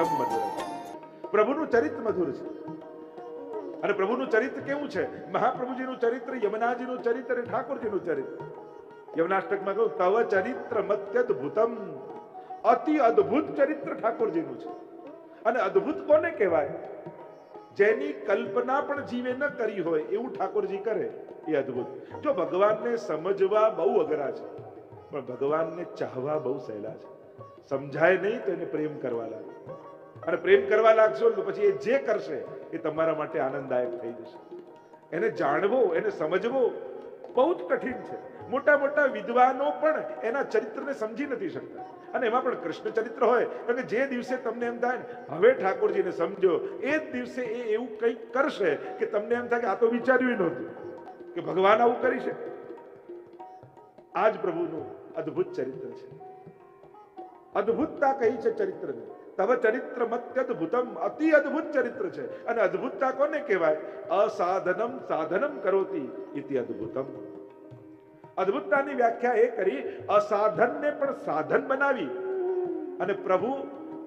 ચરિતમ મધુર પ્રભુનું ચરિત્ર મધુર છે. અને પ્રભુનું ચરિત્ર કેવું છે? મહાપ્રભુજીનું ચરિત્ર, યમુનાજીનું ચરિત્ર અને ઠાકોરજીનું ચરિત્ર. યમનાષ્ટકમાં કહ્યું, તવ ચરિત્ર મત્યદભુતમ. અતિ અદ્ભુત ચરિત્ર ઠાકોરજીનું છે. અને અદ્ભુત કોને કહેવાય? જેની કલ્પના પણ જીવે ન કરી હોય એવું ઠાકોરજી કરે, એ અદ્ભુત. જો ભગવાનને સમજવા બહુ અઘરા છે, પણ ભગવાનને ચાહવા બહુ સહેલા છે. સમજાય નહીં તો એને પ્રેમ કરવા લાગે. અને પ્રેમ કરવા લાગશો તો પછી એ જે કરશે એ તમારા માટે આનંદદાયક થઈ જશે. એને જાણવો, એને સમજવો બહુ જ કઠિન છે. મોટા મોટા વિદ્વાનો પણ એના ચરિત્રને સમજી નથી શકતા. અને એમાં પણ કૃષ્ણ ચરિત્ર હોય, કારણ કે જે દિવસે તમને એમ થાય ને, હવે ઠાકોરજીને સમજો, એ જ દિવસે એ એવું કંઈક કરશે કે તમને એમ થાય કે આ તો વિચાર્યું નહોતું, કે ભગવાન આવું કરી શકે. આ જ પ્રભુનું અદ્ભુત ચરિત્ર છે. અદ્ભુતતા કહી છે ચરિત્રની. તવ ચરિત્ર મત્યદભુતમ અતિ અદ્ભુત ચરિત્ર છે અને અદ્ભુતતા કોને કહેવાય અસાધનમ સાધનમ કરોતી ઇતિ અદ્ભુતમ અદ્ભુતતાની વ્યાખ્યા એ કરી અસાધનને પણ સાધન બનાવી અને પ્રભુ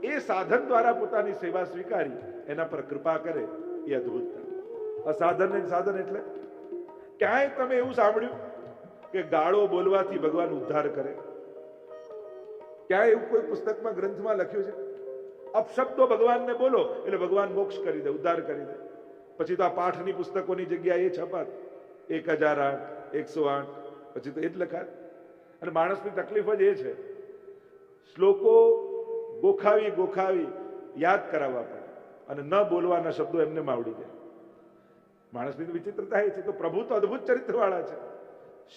એ સાધન દ્વારા પોતાની સેવા સ્વીકારી એના પર કૃપા કરે એ અદ્ભુતતા અસાધન સાધન એટલે ક્યાંય તમે એવું સાંભળ્યું કે ગાળો બોલવાથી ભગવાન ઉદ્ધાર કરે ક્યાંય એવું કોઈ પુસ્તકમાં ગ્રંથમાં લખ્યું છે અપશબ્દો ભગવાનને બોલો, એટલે ભગવાન મોક્ષ કરી દે, ઉદ્ધાર કરી દે. પછી તો આ પાઠની પુસ્તકોની જગ્યાએ એ છપાત. એક હજાર આઠ, એકસો આઠ, પછી તો એ જ લખાય અને માણસની તકલીફ જ એ છે. શ્લોકો ગોખાવી ગોખાવી યાદ કરાવવા પડે. અને ન બોલવાના શબ્દો એમને માવડી જાય માણસની વિચિત્રતા એ છે તો પ્રભુ તો અદભુત ચરિત્રવાળા છે.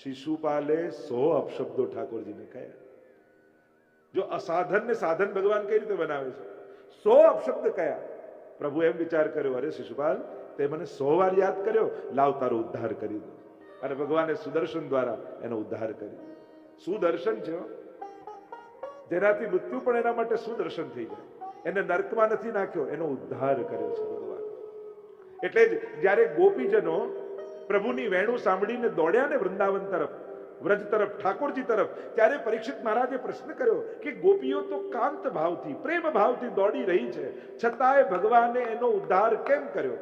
શિશુપાલે સો અપશબ્દો ઠાકોરજીને કહ્યા. જો અસાધન ને સાધન ભગવાન કઈ રીતે બનાવે છે? સો અપશબ્દ કયા? પ્રભુ એમ વિચાર કર્યો, અરે શિશુપાલ, તે મને સો વાર યાદ કર્યો, લાવ તારો ઉદ્ધાર કરી દો. અને ભગવાને સુદર્શન દ્વારા એનો ઉદ્ધાર કર્યો. સુદર્શન છે. જેનાથી મૃત્યુ પણ એના માટે સુદર્શન થઈ જાય. એને નર્કમાં નથી નાખ્યો, એનો ઉદ્ધાર કર્યો છે ભગવાન. એટલે જ જ્યારે ગોપીજનો પ્રભુની વેણું સાંભળીને દોડ્યા ને વૃંદાવન તરફ વ્રજ તરફ, ઠાકોરજી તરફ, ત્યારે પરીક્ષિત મહારાજે પ્રશ્ન કર્યો કે ગોપીઓ તો કાંત ભાવથી, પ્રેમ ભાવથી દોડી રહી છે. છતાંય ભગવાને એનો ઉદ્ધાર કેમ કર્યો?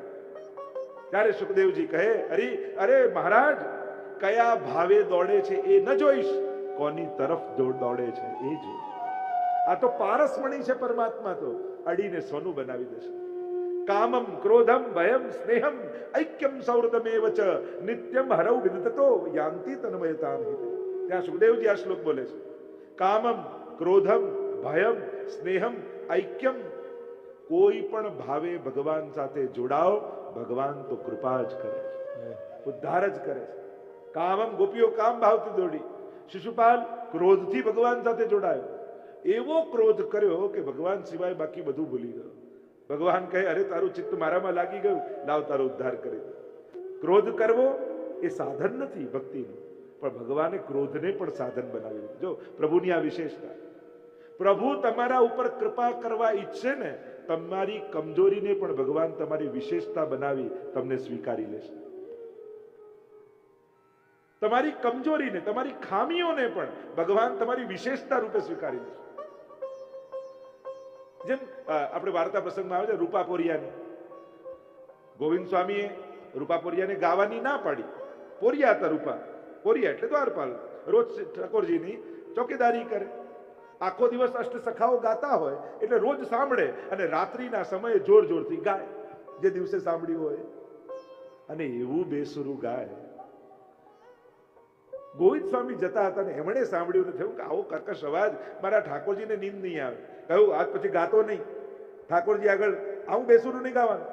ત્યારે સુખદેવજી કહે, અરે અરે મહારાજ, કયા ભાવે દોડે છે એ ન જોઈશ. કોની તરફ દોડ છે એ જો. આ તો પારસમણી છે પરમાત્મા તો. અડીને સોનું બનાવી દેશે. કામમ ક્રોધમ ભયમ સ્નેહમ ઐક્યમ સૌરદમેવ ચ નિત્યમ હરૌ વિદતતો યાંતિ તન્મયતામ ત્યાં સુખદેવજી આ શ્લોક બોલે છે કામમ ક્રોધમ ભયમ સ્નેહમ ઐક્યમ કોઈ પણ ભાવે ભગવાન સાથે જોડાઓ ભગવાન તો કૃપા જ કરે છે ઉદ્ધાર જ કરે છે કામમ ગોપીઓ કામ ભાવથી દોડી, શિશુપાલ ક્રોધથી ભગવાન સાથે જોડાયો। એવો ક્રોધ કર્યો કે ભગવાન સિવાય બાકી બધું ભૂલી ગયો। ભગવાન કહે, અરે, તારું ચિત્ત મારામાં લાગી ગયું. લાવ તારો ઉદ્ધાર કરી ક્રોધ કરવો એ સાધન નથી ભક્તિનું. પણ ભગવાને ક્રોધને પણ સાધન બનાવી જો, પ્રભુની આ વિશેષતા. પ્રભુ તમારા ઉપર કૃપા કરવા ઈચ્છે ને, તમારી કમજોરીને પણ ભગવાન તમારી વિશેષતા બનાવી તમને સ્વીકારી લેશે. તમારી કમજોરીને, તમારી ખામીઓને પણ ભગવાન તમારી વિશેષતા રૂપે સ્વીકારી લેશે. જેમ આપણે વાર્તા પ્રસંગમાં આવે છે રૂપાપોરિયાની. ગોવિંદ સ્વામીએ રૂપાપોરિયાને ગાવાની ના પાડી. પોરિયા હતા રૂપા. પોરિયા એટલે દ્વારપાલ. રોજ ઠાકોરજીની ચોકીદારી કરે. આખો દિવસ અષ્ટ સખાઓ ગાતા હોય, એટલે રોજ સાંભળે અને રાત્રિના સમયે જોર જોરથી ગાય. જે દિવસે સાંભળ્યું હોય. અને એવું બેસુરું ગાય. ગોવિંદ સ્વામી જતા હતા ને એમણે સાંભળ્યું થયું કે આવો કર્કશ અવાજ મારા ઠાકોરજીને નીંદ નહીં આવે. કહ્યું, આજ પછી ગાતો નહીં. ઠાકોરજી આગળ, આવું બેસુરું નહીં ગાવાનું.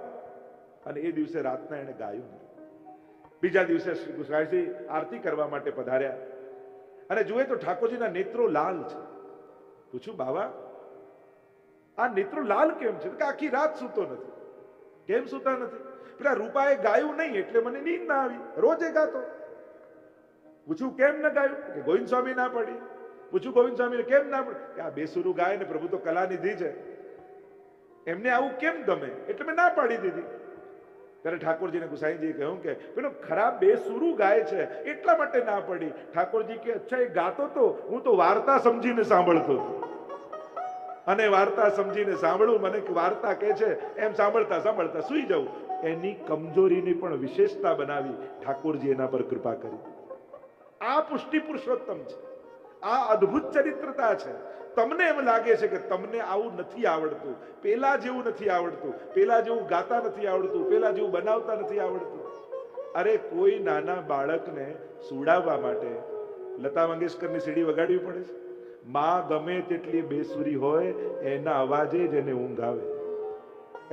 અને એ દિવસે રાતના એને ગાયું નહીં. બીજા દિવસે શ્રી ગુસાઈજી આરતી કરવા માટે પધાર્યા. અને જુએ તો ઠાકોરજીના નેત્રો લાલ છે. પૂછ્યું, બાવા, આ નેત્રો લાલ કેમ છે? કે આખી રાત સૂતો નથી. કેમ સૂતા નથી? પેલા રૂપાએ ગાયું નહીં એટલે મને નીંદ ના આવી. રોજે ગાતો. પૂછ્યું, કેમ ન ગાયું? કે ગોવિંદ સ્વામી ના પડી. પૂછ્યું ગોવિંદ સ્વામી કેમ ના કે આ બેસુરું ગાય ને પ્રભુ તો કલાનિધિ છે. એમને આવું કેમ ગમે? એટલે મેં ના પાડી દીધી. ત્યારે ઠાકોરજીને ગુસાઈજીએ કહ્યું કે, પેલો ખરાબ બેસુરું ગાય છે, એટલા માટે ના પડી. ઠાકોરજી કે, અચ્છા, એ ગાતો તો? હું તો વાર્તા સમજીને સાંભળતો અને વાર્તા સમજીને સાંભળું, મને વાર્તા કે છે, એમ સાંભળતા સાંભળતા સુઈ જવું. એની કમજોરીની પણ વિશેષતા બનાવી ઠાકોરજી એના પર કૃપા કરી. આ પુષ્ટિ પુરુષોત્તમ છે. આ અદ્ભુત ચરિત્રતા છે. તમને એમ લાગે છે કે તમને આવું નથી આવડતું. પેલા જેવું નથી આવડતું. પેલા જેવું ગાતા નથી આવડતું. પેલા જેવું બનાવતા નથી આવડતું. અરે કોઈ નાના બાળકને સુડાવવા માટે લતા મંગેશકરની સીડી વગાડવી પડે છે. માં ગમે તેટલી બેસુરી હોય, એના અવાજે જ એને ઊંઘ આવે.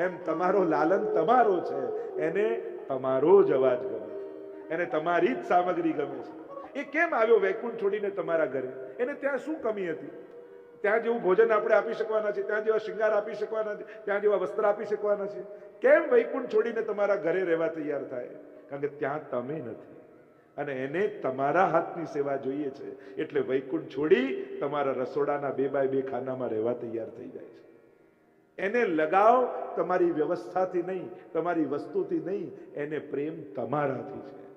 એમ તમારો લાલન તમારો છે. એને તમારો જ અવાજ ગમે. એને તમારી જ સામગ્રી ગમે છે. એ કેમ આવ્યો વૈકુંઠ છોડીને તમારા ઘરે? એને ત્યાં શું કમી હતી? ત્યાં જેવું ભોજન આપણે આપી શકવાના છે, ત્યાં જેવા શિંગાર આપી શકવાના છે, ત્યાં જેવા વસ્ત્ર આપી શકવાના છે. કેમ વૈકુંઠ છોડીને તમારા ઘરે રહેવા તૈયાર થાય? કારણ કે ત્યાં તમે નથી. અને એને તમારા હાથની સેવા જોઈએ છે. એટલે વૈકુંઠ છોડી તમારા રસોડાના બે બાય બે ખાનામાં રહેવા તૈયાર થઈ જાય છે. એને લગાવ, તમારી વ્યવસ્થાથી નહીં, તમારી વસ્તુથી નહીં, એને પ્રેમ તમારાથી છે.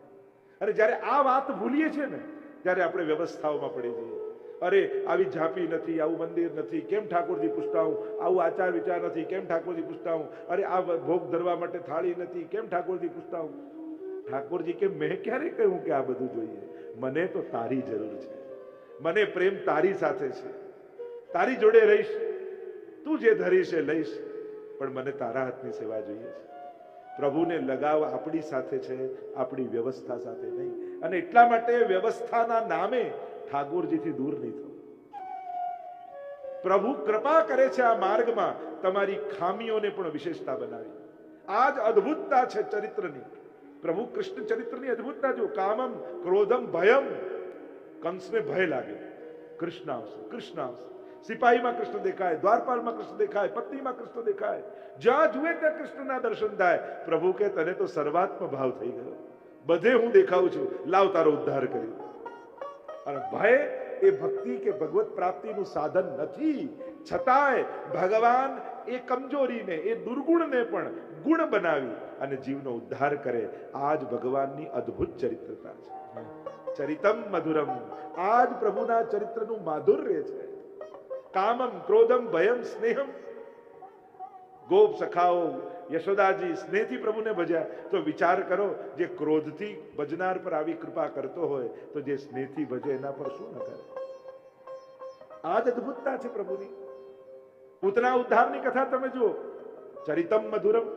અને જ્યારે આ વાત ભૂલીએ છીએ ને, ત્યારે આપણે વ્યવસ્થાઓમાં પડી જઈએ. અરે, આવી ઝાંપી નથી, આવું મંદિર નથી, કેમ ઠાકોરજી પૂછતા હું? આવું આચાર વિચાર નથી, કેમ ઠાકોરજી પૂછતા હું? અરે, આ ભોગ ધરવા માટે થાળી નથી, કેમ ઠાકોરજી પૂછતા હું? ઠાકોરજી કે, મેં ક્યારે કહ્યું કે આ બધું જોઈએ? મને તો તારી જરૂર છે. મને પ્રેમ તારી સાથે છે. તારી જોડે રહીશ. તું જે ધરીશ એ લઈશ. પણ મને તારા હાથની સેવા જોઈએ છે. પ્રભુને લગાવ આપણી સાથે છે, આપણી વ્યવસ્થા સાથે નહીં. અને એટલા માટે વ્યવસ્થાના નામે ઠાકોરજીથી દૂર નહીં થવું. પ્રભુ કૃપા કરે છે આ માર્ગમાં તમારી ખામીઓને પણ વિશેષતા બનાવી. આ જ અદ્ભુતતા છે ચરિત્રની. પ્રભુ કૃષ્ણ ચરિત્રની અદ્ભુતતા જો કામમ, ક્રોધમ, ભયમ. કંસને ભય લાગે કૃષ્ણ આવશે કૃષ્ણ આવશે. સિપાહીમાં કૃષ્ણ દેખાય દ્વારપાલમાં કૃષ્ણ દેખાય પત્નીમાં કૃષ્ણ દેખાય. જ્યાં જુએ ત્યાં કૃષ્ણના દર્શન થાય. પ્રભુ કે તને તો સર્વાત્મ ભાવ થઈ ગયો. બધે હું દેખાઉં છું. લાવ તારો ઉદ્ધાર કર્યો અને ભય એ ભક્તિ કે ભગવત પ્રાપ્તિનું સાધન નથી. છતાંય ભગવાન એ કમજોરીને એ દુર્ગુણને પણ ગુણ બનાવી અને જીવનો ઉદ્ધાર કરે. આ જ ભગવાનની અદ્ભુત ચરિત્રતા છે. ચરિતમ મધુરમ. આ જ પ્રભુના ચરિત્રનું માધુર્ય છે. કામમ ક્રોધમ ભયમ સ્નેહમ. ગોપ સખાઓ, યશોદાજી સ્નેહથી પ્રભુને ભજ્યા. તો વિચાર કરો, જે ક્રોધથી ભજનાર પર આવી કૃપા કરતો હોય, તો જે સ્નેહથી ભજે એના પર શું ન કરે? આ જ અદભુતતા છે પ્રભુની. પૂતના ઉદ્ધારની કથા તમે જુઓ. ચરિતમ મધુરમ.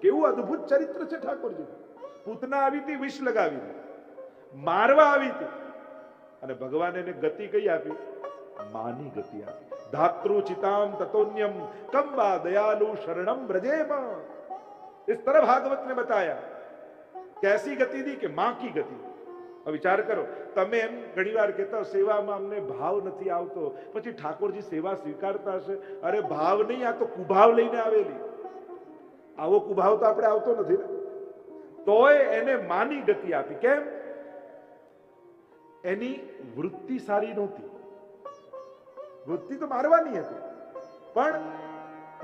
કેવું અદ્ભુત ચરિત્ર છે ઠાકોરજી. પૂતના આવી હતી વિષ લગાવી મારવા આવી હતી અને ભગવાન એને ગતિ કઈ આપી? માની ગતિ આપી. ધાતૃ ચિતામ તતોન્યમ કંબા દયાલુ શરણમ ब्रजेम इस तरह भागवत ने बताया कैसी गति दी કે માં કી ગતિ હવે વિચાર કરો તમે એમ ઘણીવાર કહેતા હો, સેવામાં અમને ભાવ નથી આવતો પછી ઠાકોરજી સેવા સ્વીકારતા હશે અરે ભાવ નહીં આ તો કુભાવ લઈને આવેલી આવો કુભાવ તો આપણે આવતો નથી ને તોય એને માની ગતિ આપી કેમ એની વૃત્તિ સારી નહોતી વૃત્તિ તો મારવાની હતી, પણ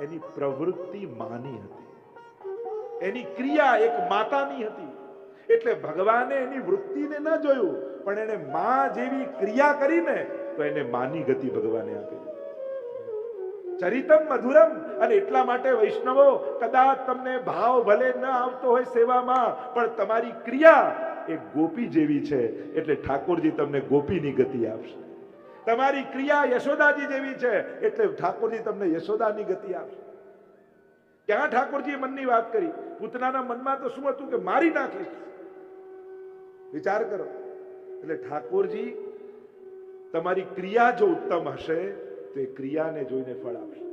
એની પ્રવૃત્તિ માની હતી. એની ક્રિયા એક માતાની હતી. એટલે ભગવાને એની વૃત્તિને ન જોયું, પણ એને માં જેવી ક્રિયા કરીને તો એને માની ગતિ ભગવાને આપી ચરિતમ મધુરમ, અને એટલા માટે વૈષ્ણવો, કદાચ તમને ભાવ ભલે ન આવતો હોય સેવામાં, પણ તમારી ક્રિયા એ ગોપી જેવી છે, એટલે ઠાકોરજી તમને ગોપીની ગતિ આપશે. તમારી ક્રિયા યશોદાજી જેવી છે, એટલે ઠાકોરજી તમને યશોદાની ગતિ આપશે. ક્યાં ઠાકોરજીએ મનની વાત કરી? પૂતનાના મનમાં તો શું હતું કે મારી નાખીશ વિચાર કરો. એટલે ઠાકોરજી, તમારી ક્રિયા જો ઉત્તમ હશે, તો એ ક્રિયાને જોઈને ફળ આપશે.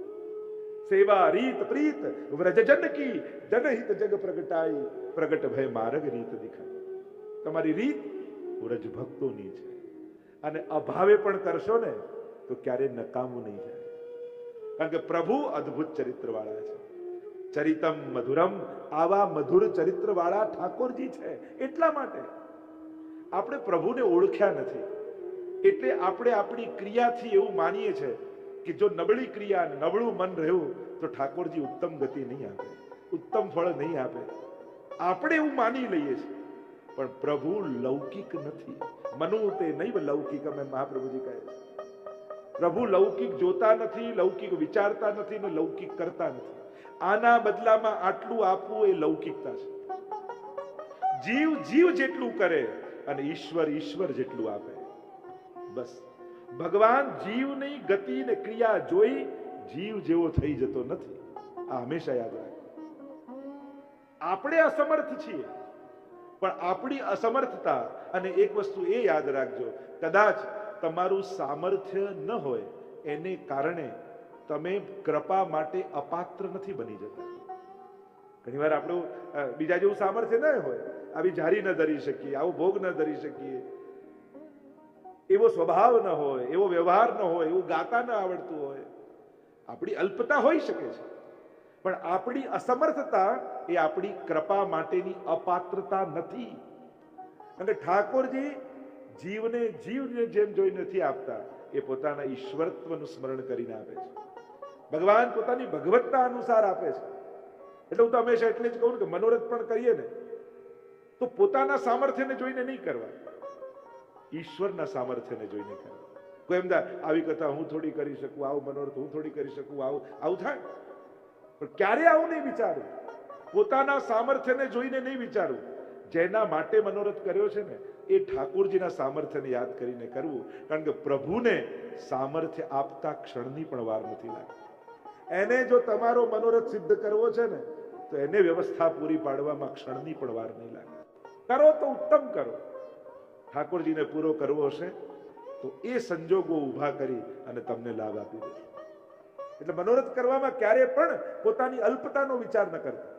સેવા રીત પ્રીત વ્રજજન કી, જનહિત જગ પ્રગટાઈ પ્રગટ ભય માર્ગ રીત દેખાય. તમારી રીત વ્રજ ભક્તોની છે. અને અભાવે પણ કરશો ને, તો ક્યારે નકામું નહીં જાય. કારણ કે પ્રભુ અદ્ભુત ચરિત્ર વાળા છે. ચરિતમ મધુરમ, આવા મધુર ચરિત્ર વાળા ઠાકોરજી છે. એટલા માટે આપણે પ્રભુને ઓળખ્યા નથી. એટલે આપણે આપણી ક્રિયાથી એવું માનીએ છે કે જો નબળી ક્રિયા, નબળું મન રહ્યું, તો ઠાકોરજી ઉત્તમ ગતિ નહીં આપે, ઉત્તમ ફળ નહીં આપે. આપણે એવું માની લઈએ છીએ. પણ પ્રભુ લૌકિક નથી. મનુ તે નહીં લૌકિક અમે મહાપ્રભુજી કહે પ્રભુ લૌકિક જોતા નથી, લૌકિક વિચારતા નથી ને લૌકિક કરતા નથી. આના બદલામાં આટલું આપવું એ લૌકિકતા છે. જીવ જીવ જેટલું કરે અને ઈશ્વર ઈશ્વર જેટલું આપે. બસ. ભગવાન જીવની ગતિ ને ક્રિયા જોઈ જીવ જેવો થઈ જતો નથી. આ હંમેશા યાદ રાખો આપણે અસમર્થ છીએ. પણ આપણી અસમર્થતા અને એક વસ્તુ એ યાદ રાખજો, કદાચ તમારું સામર્થ્ય ન હોય, એને કારણે તમે કૃપા માટે અપાત્ર નથી બની જતા. ઘણીવાર આપણું બીજા જેવું સામર્થ્ય ન હોય, આવી જારી ન ધરી શકીએ, આવો ભોગ ન ધરી શકીએ. એવો સ્વભાવ ન હોય, એવો વ્યવહાર ન હોય, એવું ગાતા ન આવડતું હોય. આપણી અલ્પતા હોઈ શકે છે. પણ આપણી અસમર્થતા એ આપણી કૃપા માટેની અપાત્રતા નથી. અને ઠાકોરજી જીવને જીવને જેમ જોઈ નથી આપતા, એ પોતાના ઈશ્વરત્વનું સ્મરણ કરીને આપે છે. ભગવાન પોતાની ભગવત્તા અનુસાર આપે છે. એટલે હું તો હંમેશા એટલે જ કહું કે મનોરથ પણ કરીએ ને, તો પોતાના સામર્થ્યને જોઈને નહીં કરવા. ઈશ્વરના સામર્થ્યને જોઈને કરવા. કોઈ એમ આવી કથા હું થોડી કરી શકું, આવું મનોરથ હું થોડી કરી શકું, આવું આવું થાય? પણ ક્યારે આવું નહીં વિચારું. પોતાના સામર્થ્યને જોઈને નહીં વિચારું. જેના માટે મનોરથ કર્યો છે ને, એ ઠાકોરજીના સામર્થ્યને યાદ કરીને કરવું. કારણ કે પ્રભુને સામર્થ્ય આપતા ક્ષણની પણ વાર નથી લાગતી. એને જો તમારો મનોરથ સિદ્ધ કરવો છે ને, તો એને વ્યવસ્થા પૂરી પાડવામાં ક્ષણની પણ વાર નહીં લાગે. કરો તો ઉત્તમ કરો. ઠાકોરજીને પૂરો કરવો હશે, તો એ સંજોગો ઊભા કરી અને તમને લાભ આપી દે. એટલે મનોરથ કરવામાં ક્યારે પણ પોતાની અલ્પતાનો વિચાર ન કરતા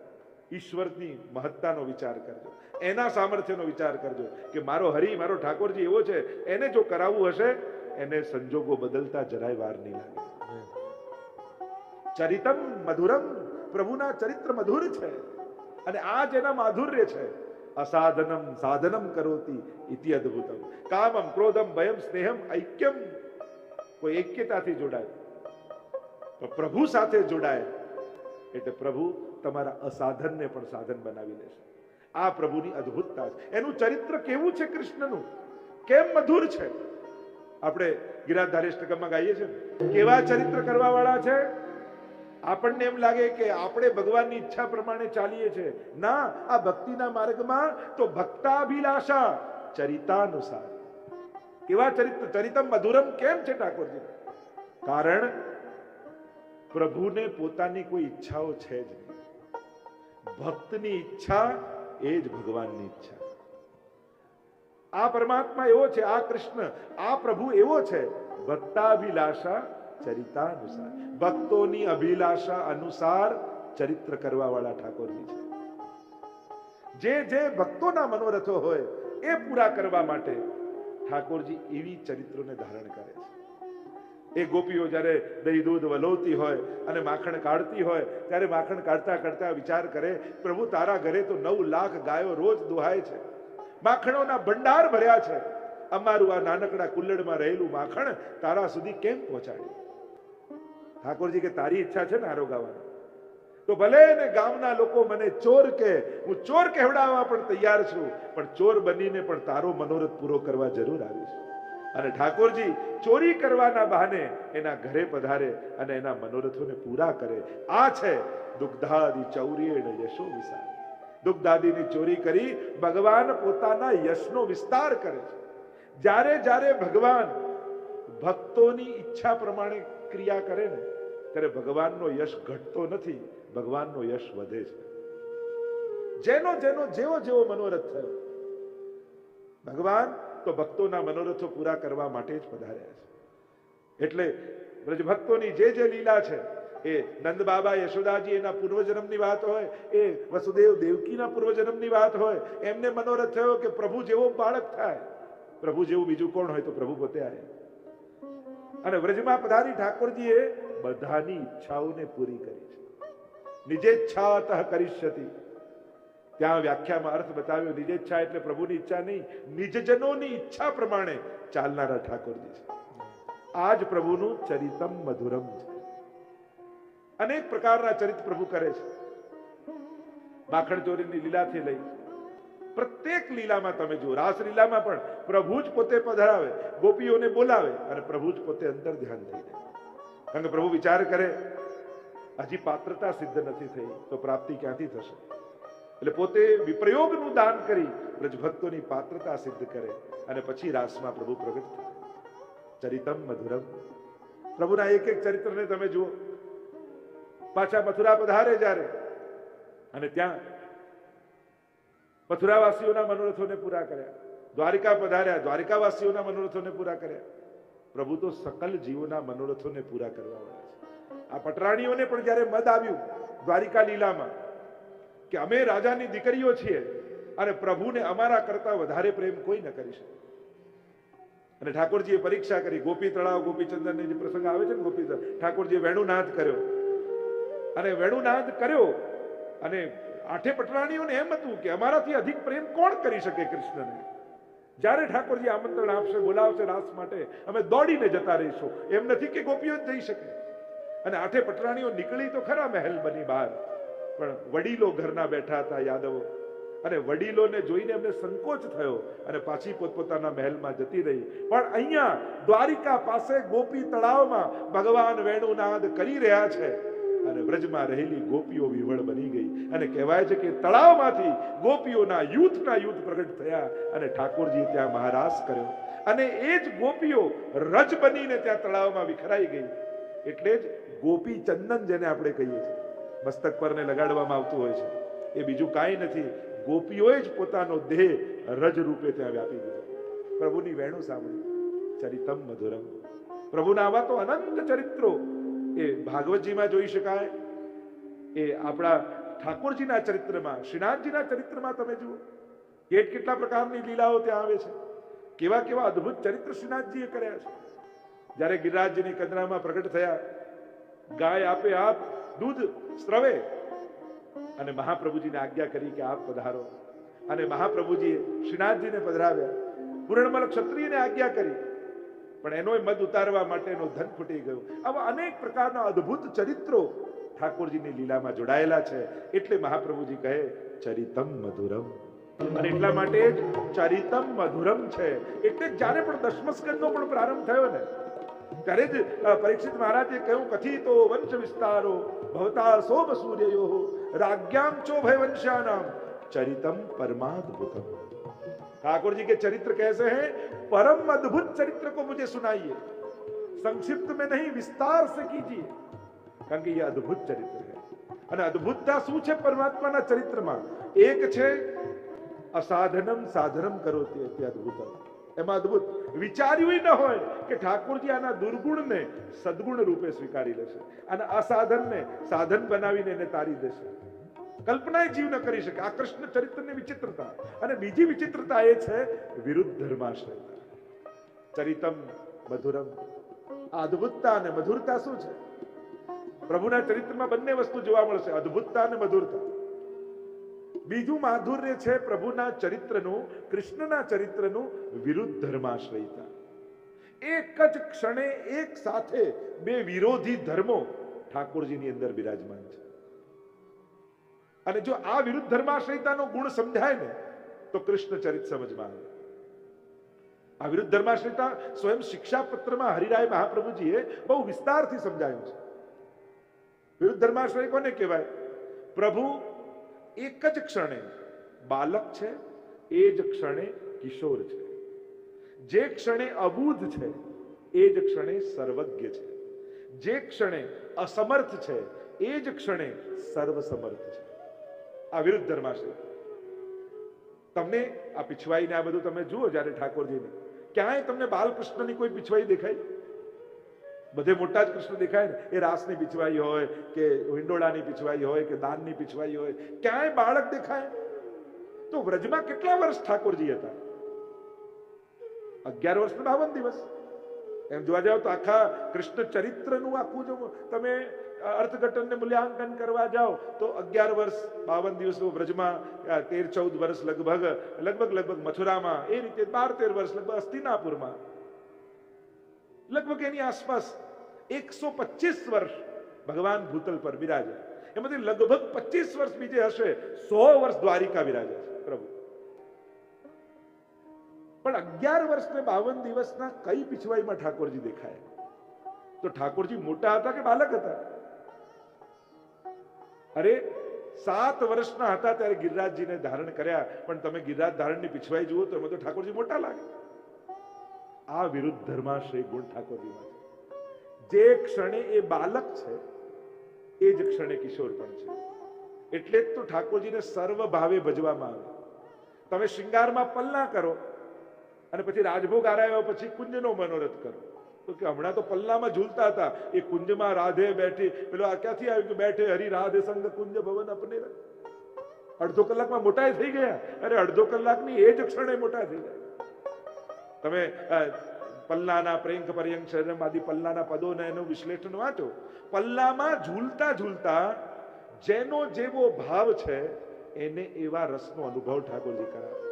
ઈશ્વરની મહત્તાનો વિચાર કરજો. એના સામર્થ્યનો વિચાર કરજો કે મારો હરિ, મારો ઠાકોરજી એવો છે, એને જો કરાવવું હશે, એને સંજોગો બદલતા જરાય વાર નહીં લાગે. ચરિતમ મધુરમ, પ્રભુના ચરિત્ર મધુર છે અને આ જેના માધુર્ય છે. અસાધનમ સાધનમ કરોતી ઇતિ અદ્ભુતમ. કામમ ક્રોધમ ભયમ સ્નેહમ ઐક્યમ. કોઈ એક્યતાથી જોડાય. પ્રભુ સાથે જોડાય. એટલે પ્રભુ તમારા અસાધનને પણ સાધન બનાવી દેશે. આ પ્રભુની અદ્ભુતતા છે. એનું ચરિત્ર કેવું છે કૃષ્ણનું? કેમ મધુર છે? આપણે ગિરાધારી અષ્ટકમમાં ગાઈએ છીએ કેવા ચરિત્ર કરવા વાળા છે? આપણને એમ લાગે કે આપણે ભગવાનની ઈચ્છા પ્રમાણે ચાલીએ છીએ. ના, આ ભક્તિના માર્ગમાં તો ભક્તાભિલાષા ચરિતાનુસાર. કેવા ચરિત્ર? ચરિતમ મધુરમ કેમ છે ઠાકોરજી? કારણ પ્રભુને પોતાની કોઈ ઈચ્છાઓ છે જ નહીં. ભક્તની ઈચ્છા એ જ ભગવાનની ઈચ્છા. આ પરમાત્મા એવો છે, આ કૃષ્ણ, આ પ્રભુ એવો છે, ભક્તાભિલાષા ચરિતાનુસાર. ભક્તોની અભિલાષા અનુસાર ચરિત્ર કરવા વાળા ઠાકોરજી છે. જે જે ભક્તોના મનોરથો હોય એ પૂરા કરવા માટે ઠાકોરજી એવી ચરિત્રોને ધારણ કરે છે. એ ગોપીઓ જ્યારે દહીં, દૂધ, વલોવતી હોય અને માખણ કાઢતી હોય, ત્યારે માખણ કાઢતા કાઢતા વિચાર કરે, પ્રભુ, તારા ઘરે તો નવ લાખ ગાયો રોજ દોહાય છે. માખણોના ભંડાર ભર્યા છે. અમારું આ નાનકડા કુલ્લડમાં રહેલું માખણ તારા સુધી કેમ પહોંચાડ્યું? ઠાકોરજી કે, તારી ઈચ્છા છે ને આરો ગાવાની. તો ભલે ને ગામના લોકો મને ચોર કે, હું ચોર કહેવડાવવા પણ તૈયાર છું, પણ ચોર બનીને પણ તારો મનોરથ પૂરો કરવા જરૂર આવીશ. અને ઠાકોરજી ચોરી કરવાના બહાને એના ઘરે પધારે અને એના મનોરથોને પૂરા કરે. આ છે દુગ્ધાદી ચૌરીએણ યશો વિસાર. દુગ્ધાદીની ચોરી કરી ભગવાન પોતાના યશનો વિસ્તાર કરે છે. જ્યારે જ્યારે ભગવાન ભક્તોની ઈચ્છા પ્રમાણે ક્રિયા કરે ને, ત્યારે ભગવાનનો યશ ઘટતો નથી, ભગવાનનો યશ વધે છે. જેનો જેનો જેવો જેવો મનોરથ થયો, ભગવાન તો ભક્તોના મનોરથો પૂરા કરવા માટે જ પધાર્યા છે. એટલે બ્રજભક્તોની જે જે લીલા છે, એ નંદ બાબા યશોદાજી એના પૂર્વજન્મની વાત હોય, એ વસુદેવ દેવકીના પૂર્વજન્મની વાત હોય, એમને મનોરથ થયો કે પ્રભુ જેવો બાળક થાય. પ્રભુ જેવું બીજું કોણ હોય તો પ્રભુ પોતે આવે. અને વ્રજમાં પધારી ઠાકોરજીએ બધાની ઈચ્છાઓને પૂરી કરી છે. નિજેચ્છાતઃ કરીષ્યતિ. ત્યાં વ્યાખ્યામાં અર્થ બતાવ્યો નિજેચ્છા એટલે પ્રભુની ઈચ્છા નહીં, નિજજનોની ઈચ્છા પ્રમાણે ચાલનારા ઠાકોરજી છે. આ જ પ્રભુનું ચરિતમ મધુરમ છે. અનેક પ્રકારના ચરિત પ્રભુ કરે છે. માખણ ચોરીની લીલાથી લઈ, પ્રત્યેક લીલામાં તમે જુઓ રાસ લીલામાં પણ પ્રભુ જ પોતે પધરાવે, ગોપીઓને બોલાવે અને પ્રભુ જ પોતે અંતર ધ્યાન થઈ જાય કારણ કે પ્રભુ વિચાર કરે, હજી પાત્રતા સિદ્ધ નથી થઈ, તો પ્રાપ્તિ ક્યાંથી થશે? એટલે પોતે વિપ્રયોગનું દાન કરી બ્રજભક્તોની પાત્રતા સિદ્ધ કરે અને પછી રાસમાં પ્રભુ પ્રગટ થાય. ચરિતમ મધુરમ. પ્રભુના એક એક ચરિત્રને તમે જુઓ. પાછા મથુરા પધારે જ્યારે. અને ત્યાં મથુરાવાસીઓના મનોરથોને પૂરા કર્યા. દ્વારિકા પધાર્યા. દ્વારિકાવાસીઓના મનોરથોને પૂરા કર્યા. પ્રભુ તો સકલ જીવોના મનોરથોને પૂરા કરવા વાળા છે. આ પટરાણીઓને પણ જ્યારે મદ આવ્યું દ્વારિકા લીલામાં કે અમે રાજાની દીકરીઓ છીએ અને પ્રભુને અમારા કરતા વધારે પ્રેમ કોઈ ન કરી શકે. અને ઠાકોરજીએ પરીક્ષા કરી, ગોપી તળાવ ગોપીચંદન જે પ્રસંગ આવે છે ને ગોપી ઠાકોરજીએ વેણુનાદ કર્યો. અને વેણુનાદ કર્યો અને આઠે પટરાણીઓને એમ હતું કે અમારાથી અધિક પ્રેમ કોણ કરી શકે કૃષ્ણને? જ્યારે ઠાકોરજી આમંત્રણ આપશે, બોલાવશે રાસ માટે, અમે દોડીને જતા રહીશું. એમ નથી કે ગોપીઓ જ જઈ શકે. અને આઠે પટરાણીઓ નીકળી તો ખરા મહેલ બની બહાર. પણ વડીલો ઘરના બેઠા હતા યાદવો. અને વડીલોને જોઈને એમને સંકોચ થયો અને પાછી પોતપોતાના મહેલમાં જતી રહી. પણ અહીંયા દ્વારિકા પાસે ગોપી તળાવમાં ભગવાન વેણુનાદ કરી રહ્યા છે. અને વ્રજમાં રહેલી ગોપીઓ વિવળ બની ગઈ અને કહેવાય છે કે તળાવમાંથી ગોપીઓના યુથના યુથ પ્રગટ થયા અને ઠાકોરજી ત્યાં મહારાસ કર્યો. અને એ જ ગોપીઓ રજ બનીને ત્યાં તળાવમાં વિખરાઈ ગઈ. એટલે જ ગોપી ચંદન જેને આપણે કહીએ છીએ. મસ્તક પરને લગાડવામાં આવતું હોય છે. એ બીજું કાંઈ નથી. ગોપીઓએ જ પોતાનો દેહ રજ રૂપે ત્યાં વ્યાપી દીધો. પ્રભુની વેણુ સાંભળી. ચરિતમ મધુરમ. પ્રભુના આવા તો અનંત ચરિત્રો. એ ભાગવતજીમાં જોઈ શકાય. એ આપણા ઠાકોરજીના ચરિત્રમાં, શ્રીનાથજીના ચરિત્રમાં તમે જુઓ. કેટ કેટલા પ્રકારની લીલાઓ ત્યાં આવે છે. કેવા કેવા અદ્ભુત ચરિત્ર શ્રીનાથજીએ કર્યા છે. જ્યારે ગિરિરાજજીની કદરામાં પ્રગટ થયા, ગાય આપે આપ દૂધ સ્રવે. અને મહાપ્રભુજીને આજ્ઞા કરી કે આપ પધારો. અને મહાપ્રભુજીએ શ્રીનાથજીને પધરાવ્યા. પૂર્ણમલ ક્ષત્રિયને આજ્ઞા કરી. પણ એનો મધ ઉતારવા માટેનો ધન ખૂટી ગયો. આવા અનેક પ્રકારના અદ્ભુત ચરિત્રો ઠાકોરજીની લીલામાં જોડાયેલા છે. એટલે મહાપ્રભુજી કહે, ચરિતમ મધુરમ. અને એટલા માટે જ ચરિતમ મધુરમ છે. એટલે જ્યારે પણ દશમસ્કંદનો પણ પ્રારંભ થયો ને, ત્યારે જ પરીક્ષિત મહારાજે કહ્યું, કથિતો વંશ વિસ્તારો ભવતા સોમ સૂર્યો રાજ્ઞામ ચો ભય વંશ્યાનામ ચરિતમ પરમાદ્ભુતમ ठाकुर जी के चरित्र कैसे हैं परम अद्भुत चरित्र को मुझे सुनाइए संक्षिप्त में नहीं विस्तार से कीजिए કારણ કે એ અદ્ભુત ચરિત્ર છે અને અદ્ભુતતા શું છે પરમાત્માના ચરિત્રમાં એક છે અસાધનમ સાધનમ કરો તે અદ્ભુત એમાં અદભુત. વિચાર્યું ન હોય કે ઠાકોરજી આના દુર્ગુણને સદગુણ રૂપે સ્વીકારી લેશે. અને અસાધનને સાધન બનાવીને એને તારી દેશે. કલ્પના જીવ ન કરી શકે. આ કૃષ્ણ ચરિત્રની વિચિત્રતા. અને બીજી વિચિત્રતા એ છે વિરુદ્ધ ધર્માશ્રયતા ચરિતમ મધુરમ. અદ્ભુતતા અને મધુરતા શું છે? પ્રભુના ચરિત્રમાં બંને વસ્તુ જોવા મળશે. અદ્ભુતતા અને મધુરતા. બીજું માધુર્ય છે પ્રભુના ચરિત્રનું, કૃષ્ણના ચરિત્રનું વિરુદ્ધ ધર્માશ્રયતા. એક જ ક્ષણે એક સાથે બે વિરોધી ધર્મો ઠાકોરજીની અંદર બિરાજમાન છે. અને જો આ વિરુદ્ધ ધર્માશ્રયતાનો ગુણ સમજાય ને, તો કૃષ્ણ ચરિત સમજમાં આવે. આ વિરુદ્ધ ધર્માશ્રયતા સ્વયં શિક્ષાપત્રમાં હરિરાય મહાપ્રભુજીએ બહુ વિસ્તારથી સમજાયું છે. વિરુદ્ધ ધર્માશ્રય કોને કહેવાય? પ્રભુ એક જ ક્ષણે બાલક છે, એ જ ક્ષણે કિશોર છે. જે ક્ષણે અબૂધ છે, એ જ ક્ષણે સર્વજ્ઞ છે. જે ક્ષણે અસમર્થ છે, એ જ ક્ષણે સર્વસમર્થ છે. આ વિરુદ્ધ ધર્માશ્રય તમને આ પીછવાઈને આ બધું તમે જુઓ જ્યારે ઠાકોરજીને. ક્યાંય તમને બાલકૃષ્ણની કોઈ પીછવાઈ દેખાય? બધે મોટા જ કૃષ્ણ દેખાય ને. એ રાસની પીછવાઈ હોય કે હિંડોળાની પીછવાઈ હોય કે દાનની પીછવાઈ હોય, ક્યાંય બાળક દેખાય? તો વ્રજમાં કેટલા વર્ષ ઠાકોરજી હતા? અગિયાર વર્ષ બાવન દિવસ. એમ જોવા જાવ તો આખા કૃષ્ણ ચરિત્રનું આખું જો તમે અર્થઘટનને મૂલ્યાંકન કરવા જાઓ, તો અગિયાર વર્ષ બાવન દિવસો વ્રજમાં તેર ચૌદ વર્ષ લગભગ લગભગ લગભગ મથુરામાં, એ રીતે બાર તેર વર્ષ લગભગ હસ્તિનાપુરમાં લગભગ એની આસપાસ એકસો પચીસ વર્ષ ભગવાન ભૂતલ પર બિરાજે. એમાંથી લગભગ પચીસ વર્ષ બીજે હશે, સો વર્ષ દ્વારિકા બિરાજે પ્રભુ. પણ અગિયાર વર્ષ ને બાવન દિવસના કઈ પિછવાઈમાં ઠાકોરજી દેખાય? તો ઠાકોરજી મોટા હતા કે બાલક હતા? અરે, સાત વર્ષના હતા ત્યારે ગિરિરાજજીને ધારણ કર્યા, પણ તમે ગિરિરાજ ધારણની પિછવાઈ જુઓ તો એમાં તો ઠાકોરજી મોટા લાગે. આ વિરુદ્ધ ધર્માશ્રય ગુણ ઠાકોરજીમાં જે ક્ષણે એ બાલક છે, એ જ ક્ષણે કિશોર પણ છે. એટલે જ તો ઠાકોરજીને સર્વ ભાવે ભજવામાં આવે. તમે શિંગારમાં પલ્લા કરો અને પછી રાજભોગ આરાયો પછી કુંજનો મનોરથ કરો. તો કે હમણાં તો પલ્લામાં ઝૂલતા હતા. એ કુંજમાં રાધે બેઠી, પેલો આ ક્યાંથી આવ્યું કે બેઠે હરી રાધે સંગ કુંજ ભવન અપને અડધો કલાકમાં મોટા થઈ ગયા. અરે અડધો કલાકની એ જ ક્ષણે મોટા થઈ ગયા. તમે પલ્લાના પ્રેંક પર્યંક શરમ આદિ પલ્લાના પદોને એનું વિશ્લેષણ વાંચો. પલ્લામાં ઝૂલતા ઝૂલતા જેનો જેવો ભાવ છે, એને એવા રસનો અનુભવ ઠાકોરજી કરાવે.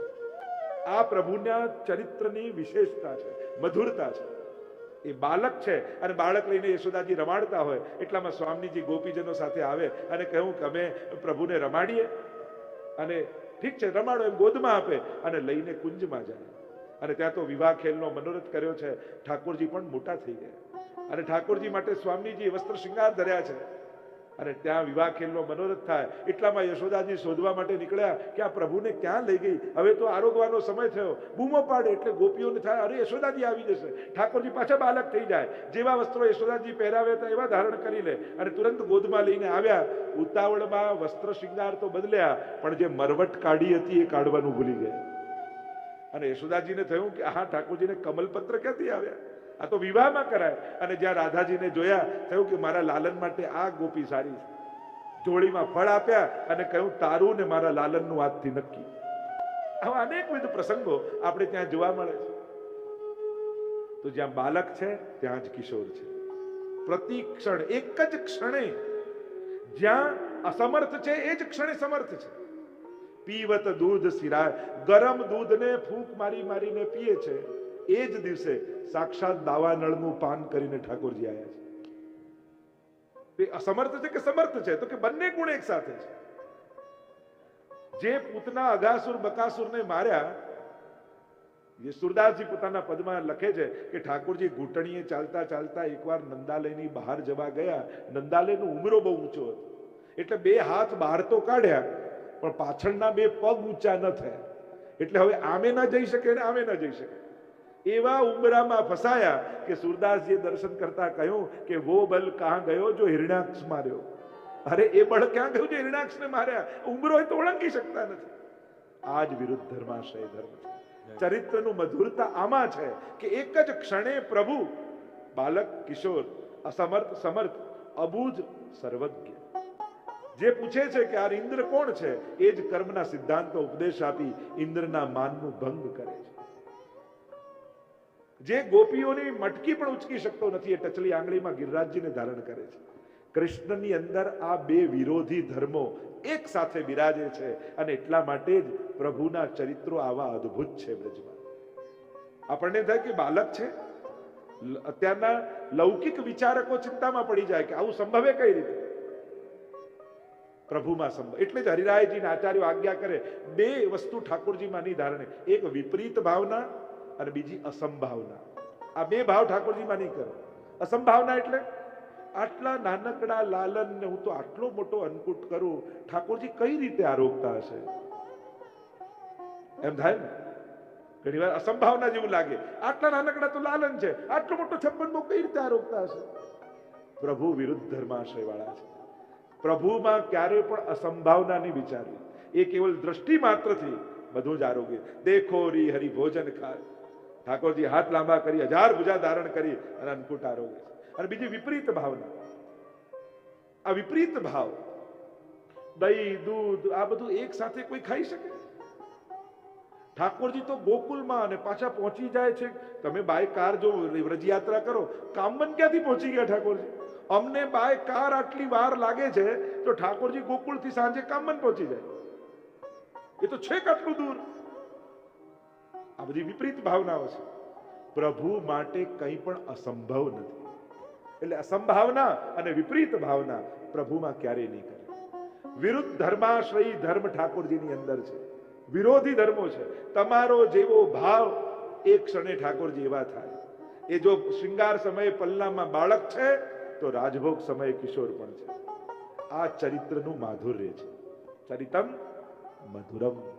આ પ્રભુના ચરિત્રની વિશેષતા છે, મધુરતા છે. એ બાલક છે, અને બાળક લઈને યશોદાજી રમાડતા હોય, એટલામાં સ્વામીજી ગોપીજનો સાથે આવે અને કહ્યું કે અમે પ્રભુને રમાડીએ. અને ઠીક છે, રમાડો એમ ગોદમાં આપે અને લઈને કુંજમાં જાય. અને ત્યાં તો વિવાહ ખેલનો મનોરથ કર્યો છે. ઠાકોરજી પણ મોટા થઈ ગયા. અને ઠાકોરજી માટે સ્વામીજી વસ્ત્ર શૃંગાર ધર્યા છે. અને ત્યાં વિવાહ ખેલનો મનોરથ થાય. એટલામાં યશોદાજી શોધવા માટે નીકળ્યા કે આ પ્રભુને ક્યાં લઈ ગઈ? હવે તો આરોગવાનો સમય થયો. બૂમો પાડે એટલે ગોપીઓને થાય. અરે, યશોદાજી આવી જશે. ઠાકોરજી પાછા બાલક થઈ જાય. જેવા વસ્ત્રો યશોદાજી પહેરાવ્યા હતા એવા ધારણ કરી લે. અને તુરંત ગોદમાં લઈને આવ્યા. ઉતાવળમાં વસ્ત્ર શૃંગાર તો બદલ્યા. પણ જે મરવટ કાઢી હતી એ કાઢવાનું ભૂલી ગયા. અને યશોદાજીને થયું કે હા ઠાકોરજીને કમલપત્ર ક્યાંથી આવ્યા? આ તો વિવાહમાં કરાય. અને જ્યાં રાધાજીને જોયા, થયું કે મારા લાલન માટે આ ગોપી સારી છે. જોડીમાં ફળ આપ્યા અને કહ્યું તારું ને મારા લાલનનું આજથી નક્કી. આવા અનેકવિધ પ્રસંગો આપણે ત્યાં જોવા મળે છે. તો જ્યાં બાલક છે, ત્યાં જ કિશોર છે. પ્રતિ ક્ષણ, એક જ ક્ષણે જ્યાં અસમર્થ છે, એ જ ક્ષણે સમર્થ છે. પીવત દૂધ સિરાય. ગરમ દૂધને ફૂંક મારી મારીને પીએ છે. એ જ દિવસે સાક્ષાત દાવા નળનું પાન કરીને ઠાકોરજી આવ્યા છે. એ અસમર્થ છે કે સમર્થ છે? તો કે બંને ગુણ એક સાથે છે. જે પૂતના અગાસુર બકાસુરને માર્યા જે સુરદાસજી પોતાના પદમાં લખે છે કે ઠાકોરજી ઘૂંટણીએ ચાલતા ચાલતા એકવાર નંદાલયની બહાર જવા ગયા. નંદાલયનો ઉમરો બહુ ઊંચો હતો. એટલે બે હાથ બહાર તો કાઢ્યા. પણ પાછળના બે પગ ઊંચા ન થયા. એટલે હવે આમે ના જઈ શકે ને આમે ના જઈ શકે. એવા ઉમરામાં ફસાયા કે સુરદાસજીએ દર્શન કરતા કહ્યું કે વો બલ કાં ગયો જો હિરણાક્ષ માર્યો? અરે એ બળ ક્યાં ગયું જે હિરણાક્ષને માર્યા? ઉમરો તો ઓળંગી શકતા નથી. આ જ વિરુદ્ધ ધર્માશય ધર્મ છે. ચરિત્રનું મધુરતા આમાં છે કે એક જ ક્ષણે પ્રભુ બાલક કિશોર અસમર્થ સમર્થ અબુજ સર્વજ્ઞ. જે પૂછે છે કે આ ઇન્દ્ર કોણ છે, એ જ કર્મના સિદ્ધાંતો ઉપદેશ આપી ઇન્દ્રના માનનું ભંગ કરે છે. જે ગોપીઓની મટકી પણ ઉચકી શકતો નથી એ ટચલી આંગળીમાં ગિરરાજજીને ધારણ કરે છે. કૃષ્ણની અંદર આ બે વિરોધી ધર્મો એક સાથે બિરાજે છે અને એટલા માટે જ પ્રભુના ચરિત્રો આવા અદ્ભુત છે બ્રજમાં. આપણને થાય કે બાલક છે? અત્યારના લૌકિક વિચારકો ચિંતામાં પડી જાય કે આવું સંભવે કઈ રીતે? પ્રભુમાં સંભવ. એટલે જ હરિરાયજીના આચાર્યો આજ્ઞા કરે, બે વસ્તુ ઠાકોરજીમાં નહીં ધારણે. એક વિપરીત ભાવના અને બીજી અસંભાવના. આ બે ભાવ ઠાકોરજીમાં નહીં કરે. અસંભાવના એટલે આટલા નાનકડા લાલન ને હું તો આટલો મોટો અન્નકૂટ કરું, ઠાકોરજી કઈ રીતે આરોગતા હશે? એમ થાય ને? ઘણી વાર અસંભાવના જેવું લાગે. આટલા નાનકડા તો લાલન છે. આટલો મોટો છપ્પન કઈ રીતે આરોગતા હશે? પ્રભુ વિરુદ્ધ ધર્માશય વાળા છે. પ્રભુમાં ક્યારે પણ અસંભાવના નહીં વિચારવી એ કેવલ દ્રષ્ટિ માત્રથી બધું જ આરોગ્ય. દેખો રી હરી ભોજન ખાય. ઠાકોરજી હાથ લાંબા કરી, હજાર ભુજા ધારણ કરી અને અન્નકૂટ આરોગ્ય અને બીજી વિપરીત ભાવના. આ વિપરીત ભાવ, દહીં, દૂધ, આ બધું એક સાથે કોઈ ખાઈ શકે? ઠાકોરજી તો ગોકુલમાં અને પાછા પહોંચી જાય છે. તમે બાય કાર જો વ્રજયાત્રા કરો, કામન ક્યાંથી પહોંચી ગયા ઠાકોરજી? અમને બાય કાર આટલી વાર લાગે છે તો ઠાકોરજી ગોકુળથી સાંજે કામમાં પહોંચી જાય. એ તો છેક આટલું દૂર. આ બધી વિપરીત ભાવનાઓ છે. પ્રભુ માટે કંઈ પણ અસંભવ નથી. એટલે અસંભાવના અને વિપરીત ભાવના પ્રભુમાં ક્યારેય નહીં કરે. વિરુદ્ધ ધર્માશ્રયી ધર્મ ઠાકોરજીની અંદર છે. વિરોધી ધર્મો છે. તમારો જેવો ભાવ એક ક્ષણે ઠાકોરજી એવા થાય. એ જો શૃંગાર સમયે પલ્લામાં બાળક છે તો રાજભોગ સમયે કિશોર પણ છે. આ ચરિત્રનું માધુર્ય છે. ચરિતમ મધુરમ.